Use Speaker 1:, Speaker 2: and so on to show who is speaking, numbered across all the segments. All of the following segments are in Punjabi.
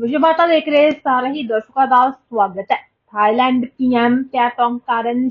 Speaker 1: ਵਿਸ਼ਵਾਤਾ ਦੇਖ ਰਹੇ ਸਾਰੇ ਹੀ ਦਰਸ਼ਕਾਂ ਦਾ ਸਵਾਗਤ ਹੈ। ਥਾਈਲੈਂਡ ਪੀਐਮ ਪੈਟੋਂਗ ਕਾਰਨ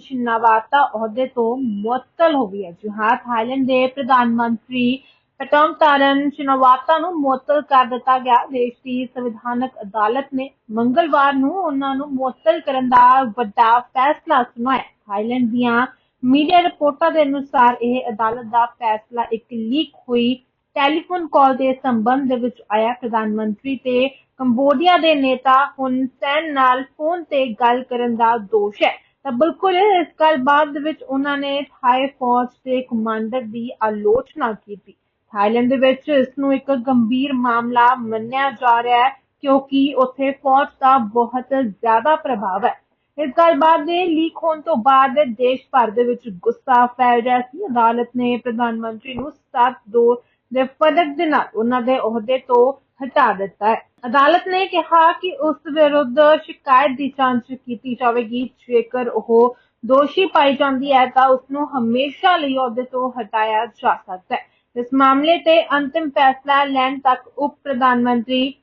Speaker 1: ਅਹੁਦੇ ਤੋਂ ਮੁਅੱਤਲ ਹੋ ਗਈ ਹੈ ਜੀ। ਹਾਂ, ਥਾਈਲੈਂਡ ਦੇ ਪ੍ਰਧਾਨ ਮੰਤਰੀ ਪੈਟੋਂਗ ਸ਼ਿਨਾਵਾਤਾ ਨੂੰ ਮੁਅੱਤਲ ਕਰ ਦਿੱਤਾ ਗਿਆ। ਦੇਸ਼ ਦੀ ਸੰਵਿਧਾਨਕ ਅਦਾਲਤ ਨੇ ਮੰਗਲਵਾਰ ਨੂੰ ਉਹਨਾਂ ਨੂੰ ਮੁਅੱਤਲ ਕਰਨ ਦਾ ਵੱਡਾ ਫੈਸਲਾ ਸੁਣਾਇਆ। ਥਾਈਲੈਂਡ ਦੀਆਂ ਮੀਡੀਆ ਰਿਪੋਰਟਾਂ ਦੇ ਅਨੁਸਾਰ ਇਹ ਅਦਾਲਤ ਦਾ ਫੈਸਲਾ ਇੱਕ ਲੀਕ ਹੋਈ ਟੈਲੀਫੋਨ ਕਾਲ ਦੇ ਸੰਬੰਧ ਦੇ ਵਿੱਚ ਆਇਆ। ਪ੍ਰਧਾਨ ਮੰਤਰੀ ਤੇ ਕੰਬੋਡੀਆ ਦੇ ਨੇਤਾ ਹੁਨ ਸੈਨ ਨਾਲ ਫੋਨ ਤੇ ਗੱਲ ਕਰਨ ਦਾ ਦੋਸ਼ ਹੈ। ਤਾਂ ਬਿਲਕੁਲ ਇਸ ਗੱਲਬਾਤ ਵਿੱਚ ਉਹਨਾਂ ਨੇ ਥਾਈ ਫੌਜ ਦੇ ਕਮਾਂਡਰ ਦੀ ਆਲੋਚਨਾ ਕੀਤੀ। ਥਾਈਲੈਂਡ ਦੇ ਵਿੱਚ ਇਸ ਨੂੰ ਇੱਕ ਗੰਭੀਰ ਮਾਮਲਾ ਮੰਨਿਆ ਜਾ ਰਿਹਾ ਹੈ ਕਿਉਂਕਿ ਉੱਥੇ ਫੌਜ ਦਾ ਬਹੁਤ ਜ਼ਿਆਦਾ ਪ੍ਰਭਾਵ ਹੈ। ਇਸ ਗੱਲਬਾਤ ਦੇ ਲੀਕ ਹੋਣ ਤੋਂ ਬਾਅਦ ਦੇਸ਼ ਭਰ ਦੇ ਵਿੱਚ ਗੁੱਸਾ ਫੈਲ ਰਿਹਾ ਸੀ। ਅਦਾਲਤ ਨੇ ਪ੍ਰਧਾਨ ਮੰਤਰੀ ਨੂੰ 7-2 ਦੇ ਫ਼ਰਕ ਦੇ ਨਾਲ ਉਹਨਾਂ ਦੇ ਅਹੁਦੇ ਤੋਂ ਹਟਾ ਦਿੱਤਾ ਹੈ। ਅਦਾਲਤ ਨੇ ਕਿਹਾ ਕਿ ਉਸ ਵਿਰੁੱਧ ਸ਼ਿਕਾਇਤ ਦੀ ਜਾਂਚ ਕੀਤੀ ਜਾਵੇਗੀ। ਜੇਕਰ ਉਹ ਦੋਸ਼ੀ ਪਾਈ ਜਾਂਦੀ ਹੈ ਤਾਂ ਉਸ ਨੂੰ ਹਮੇਸ਼ਾ ਲਈ ਅਹੁਦੇ ਤੋਂ ਹਟਾਇਆ ਜਾ ਸਕਦਾ ਹੈ। ਇਸ ਮਾਮਲੇ ਤੇ ਅੰਤਿਮ ਫੈਸਲਾ ਲੈਣ ਤੱਕ ਉਪ ਪ੍ਰਧਾਨ ਮੰਤਰੀ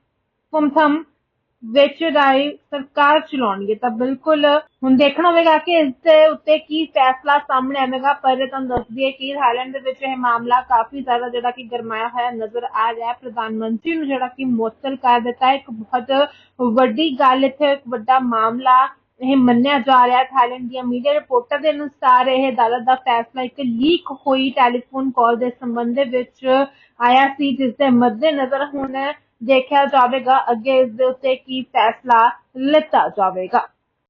Speaker 1: ਫੁਮਥਮ ਵਿੱਚ ਰਾਈ ਸਰਕਾਰ ਚਲਾਉਣਗੇ, ਤਾਂ ਬਿਲਕੁਲ ਹੁਣ ਦੇਖਣਾ ਹੋਵੇਗਾ ਕਿ ਇਸ ਦੇ ਉੱਤੇ ਕੀ ਫੈਸਲਾ ਸਾਹਮਣੇ ਆਵੇਗਾ, ਪਰ ਤੁਹਾਨੂੰ ਦੱਸ ਦਈਏ ਕਿ ਥਾਈਲੈਂਡ ਦੇ ਵਿੱਚ ਇਹ ਮਾਮਲਾ ਕਾਫੀ ਜ਼ਿਆਦਾ ਜਿਹੜਾ ਕਿ ਗਰਮਾਇਆ ਹੋਇਆ ਨਜ਼ਰ ਆ ਰਿਹਾ ਹੈ। ਪ੍ਰਧਾਨ ਮੰਤਰੀ ਨੂੰ ਜਿਹੜਾ ਕਿ ਮੁਅੱਤਲ ਕਰ ਦਿੱਤਾ ਇੱਕ ਬਹੁਤ ਵੱਡੀ ਗੱਲ ਇੱਥੇ, ਇੱਕ ਵੱਡਾ ਮਾਮਲਾ ਇਹ ਮੰਨਿਆ ਜਾ ਰਿਹਾ ਹੈ। ਥਾਈਲੈਂਡ ਦੀਆਂ ਮੀਡੀਆ ਰਿਪੋਰਟਾਂ ਦੇ ਅਨੁਸਾਰ ਇਹ ਅਦਾਲਤ ਦਾ ਫੈਸਲਾ ਇੱਕ ਲੀਕ ਹੋਈ ਟੈਲੀਫੋਨ ਕਾਲ ਦੇ ਸੰਬੰਧ ਦੇ ਵਿੱਚ ਆਇਆ ਸੀ, ਜਿਸ ਦੇ ਮੱਦੇਨਜ਼ਰ ਹੁਣ ਦੇਖਿਆ ਜਾਵੇਗਾ ਅੱਗੇ ਇਸ ਦੇ ਉੱਤੇ ਕੀ ਫੈਸਲਾ ਲਿੱਤਾ ਜਾਵੇਗਾ।